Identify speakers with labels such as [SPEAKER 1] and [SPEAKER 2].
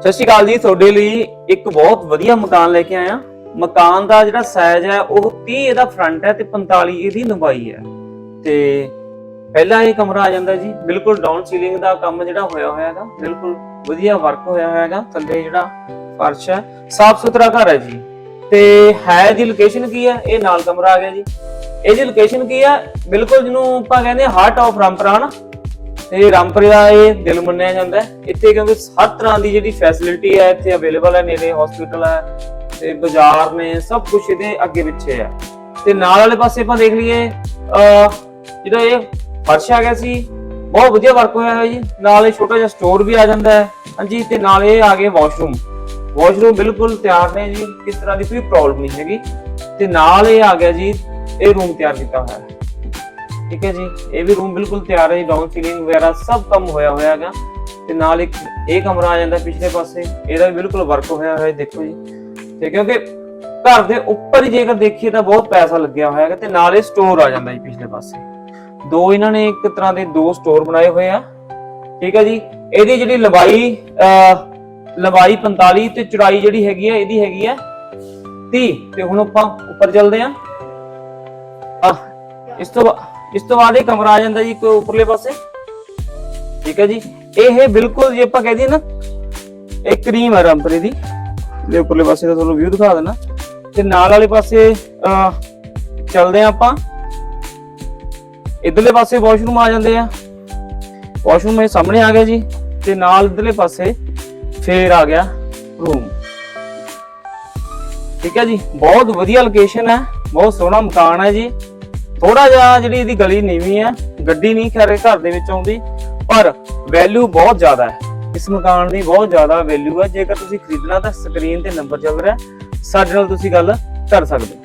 [SPEAKER 1] ਸਤਿ ਸ਼੍ਰੀ ਅਕਾਲ ਜੀ, ਤੁਹਾਡੇ ਲਈ ਇੱਕ ਬਹੁਤ ਵਧੀਆ ਮਕਾਨ ਲੈ ਕੇ ਆਇਆ। ਮਕਾਨ ਦਾ ਜਿਹੜਾ ਸਾਈਜ਼ ਹੈ, ਉਹ 30 ਇਹਦਾ ਫਰੰਟ ਹੈ ਤੇ 45 ਇਹਦੀ ਲੰਬਾਈ ਹੈ। ਤੇ ਪਹਿਲਾ ਇਹ ਕਮਰਾ ਆ ਜਾਂਦਾ ਜੀ, ਬਿਲਕੁਲ ਡਾਊਨ ਸੀਲਿੰਗ ਦਾ ਕੰਮ ਜਿਹੜਾ ਹੋਇਆ ਹੋਇਆ ਹੈਗਾ, ਬਿਲਕੁਲ ਵਧੀਆ ਵਰਕ ਹੋਇਆ ਹੋਇਆ ਹੈਗਾ, ਥੱਲੇ ਜਿਹੜਾ ਫਰਸ਼ ਹੈ, ਸਾਫ਼ ਸੁਥਰਾ ਘਰ ਹੈ ਜੀ। ਤੇ ਹੈ ਦੀ ਲੋਕੇਸ਼ਨ ਕੀ ਹੈ? ਇਹ ਨਾਲ ਕਮਰਾ ਆ ਗਿਆ ਜੀ। ਇਹਦੀ ਲੋਕੇਸ਼ਨ ਕੀ ਹੈ? ਬਿਲਕੁਲ ਜਿਹਨੂੰ ਆਪਾਂ ਕਹਿੰਦੇ ਹਾਰਟ ਆਫ ਰਾਮਪੁਰਾ ਨਾ ਤੇ ਰਾਮਪੁਰੇ ਦਾ ਇਹ ਦਿਲ ਮੰਨਿਆ ਜਾਂਦਾ ਇੱਥੇ ਕਿਉਂਕਿ ਹਰ ਤਰ੍ਹਾਂ ਦੀ ਜਿਹੜੀ ਫੈਸਿਲਿਟੀ ਹੈ, ਇੱਥੇ ਅਵੇਲੇਬਲ ਹੈ, ਨੇੜੇ ਹਸਪੀਟਲ ਹੈ, ਤੇ ਬਾਜ਼ਾਰ ਨੇ, ਸਭ ਕੁਝ ਇਹਦੇ ਅੱਗੇ ਪਿੱਛੇ ਹੈ। ਤੇ ਨਾਲ ਵਾਲੇ ਪਾਸੇ ਆਪਾਂ ਦੇਖ ਲਈਏ ਜਿਹੜਾ ਇਹ ਫਰਸ਼ ਆ ਗਿਆ ਸੀ, ਬਹੁਤ ਵਧੀਆ ਵਰਕ ਹੋਇਆ ਹੈ ਜੀ। ਨਾਲ ਇਹ ਛੋਟਾ ਜਿਹਾ ਸਟੋਰ ਵੀ ਆ ਜਾਂਦਾ ਹੈ। ਹਾਂਜੀ, ਤੇ ਨਾਲ ਇਹ ਆ ਗਏ ਵਾਸ਼ਰੂਮ ਵਾਸ਼ਰੂਮ ਬਿਲਕੁਲ ਤਿਆਰ ਨੇ ਜੀ, ਕਿਸ ਤਰ੍ਹਾਂ ਦੀ ਕੋਈ ਪ੍ਰੋਬਲਮ ਨਹੀਂ ਹੈਗੀ। ਤੇ ਨਾਲ ਇਹ ਆ ਗਿਆ ਜੀ, ਇਹ ਰੂਮ ਤਿਆਰ ਕੀਤਾ ਹੋਇਆ ਹੈ। ਠੀਕ ਹੈ ਜੀ? ਇਹ ਵੀ ਰੂਮ ਬਿਲਕੁਲ ਤਿਆਰ ਹੈ ਜੀ ਡਾਊਨ ਸੀਲਿੰਗ ਵਗੈਰਾ ਸਭ ਕੰਮ ਹੋਇਆ ਹੋਇਆ ਹੈਗਾ। ਤੇ ਨਾਲ ਇੱਕ ਇਹ ਕਮਰਾ ਆ ਜਾਂਦਾ ਪਿਛਲੇ ਪਾਸੇ, ਇਹਦਾ ਵੀ ਬਿਲਕੁਲ ਵਰਕ ਹੋਇਆ ਹੋਇਆ ਦੇਖੋ ਜੀ। ਤੇ ਕਿਉਂਕਿ ਘਰ ਦੇ ਉੱਪਰ ਹੀ ਜੇਕਰ ਦੇਖੀਏ ਤਾਂ ਬਹੁਤ ਪੈਸਾ ਲੱਗਿਆ ਹੋਇਆ ਹੈਗਾ ਤੇ ਨਾਲ ਇਹ ਸਟੋਰ ਆ ਜਾਂਦਾ ਜੀ ਪਿਛਲੇ ਪਾਸੇ। ਦੋ ਇਹਨਾਂ ਨੇ ਇੱਕ ਤਰ੍ਹਾਂ ਦੇ ਦੋ ਸਟੋਰ ਬਣਾਏ ਹੋਏ ਆ। ਠੀਕ ਹੈ ਜੀ? ਇਹਦੀ ਜਿਹੜੀ ਲੰਬਾਈ, ਅਹ, ਲੰਬਾਈ 45 ਤੇ ਚੌੜਾਈ ਜਿਹੜੀ ਹੈਗੀ ਆ, ਇਹਦੀ ਹੈਗੀ ਹੈ 30 ਤੇ ਹੁਣ ਆਪਾਂ ਉੱਪਰ ਚੱਲਦੇ ਆ ਆ ਇਸ ਤੋਂ ਬਾਅਦ ਇਸ ਤੋਂ ਬਾਅਦ ਇਹ ਕਮਰਾ ਆ ਜਾਂਦਾ ਜੀ ਕੋਈ ਉੱਪਰਲੇ ਪਾਸੇ। ਠੀਕ ਹੈ ਜੀ? ਇਹ ਬਿਲਕੁਲ ਜੇ ਆਪਾਂ ਕਹਿ ਨਾ, ਇਹ ਕਰੀਮ ਹੈ ਰੰਪਰੇ ਦੀ। ਦੇ ਉੱਪਰਲੇ ਪਾਸੇ ਦਾ ਤੁਹਾਨੂੰ ਵਿਊ ਦਿਖਾ ਦੇਣਾ। ਤੇ ਨਾਲ ਵਾਲੇ ਪਾਸੇ ਚੱਲਦੇ ਆ ਆਪਾਂ। ਇਧਰਲੇ ਪਾਸੇ ਵਾਸ਼ਰੂਮ ਆ ਜਾਂਦੇ ਆ। ਵਾਸ਼ਰੂਮ ਇਹ ਸਾਹਮਣੇ ਆ ਗਿਆ ਜੀ। ਤੇ ਨਾਲ ਇਧਰਲੇ ਪਾਸੇ ਫੇਰ ਆ ਗਿਆ ਰੂਮ ਠੀਕ ਹੈ ਜੀ? ਬਹੁਤ ਵਧੀਆ ਲੋਕੇਸ਼ਨ ਹੈ। ਬਹੁਤ ਸੋਹਣਾ ਮਕਾਨ ਹੈ ਜੀ। ਥੋੜਾ ਜਿਹਾ ਜਿਹੜੀ ਇਹਦੀ ਗਲੀ ਨੀਵੀਂ ਹੈ, ਗੱਡੀ ਨਹੀਂ ਖਰੇ ਘਰ ਦੇ ਵਿੱਚ ਆਉਂਦੀ, ਪਰ ਵੈਲਿਊ ਬਹੁਤ ਜ਼ਿਆਦਾ ਹੈ। ਇਸ ਮਕਾਨ ਦੀ ਬਹੁਤ ਜ਼ਿਆਦਾ ਵੈਲਿਊ ਹੈ। ਜੇਕਰ ਤੁਸੀਂ ਖਰੀਦਣਾ ਤਾਂ ਸਕਰੀਨ ਤੇ ਨੰਬਰ ਚੱਲ ਰਿਹਾ ਸਾਡੇ ਨਾਲ ਤੁਸੀਂ ਗੱਲ ਕਰ ਸਕਦੇ ਹੋ।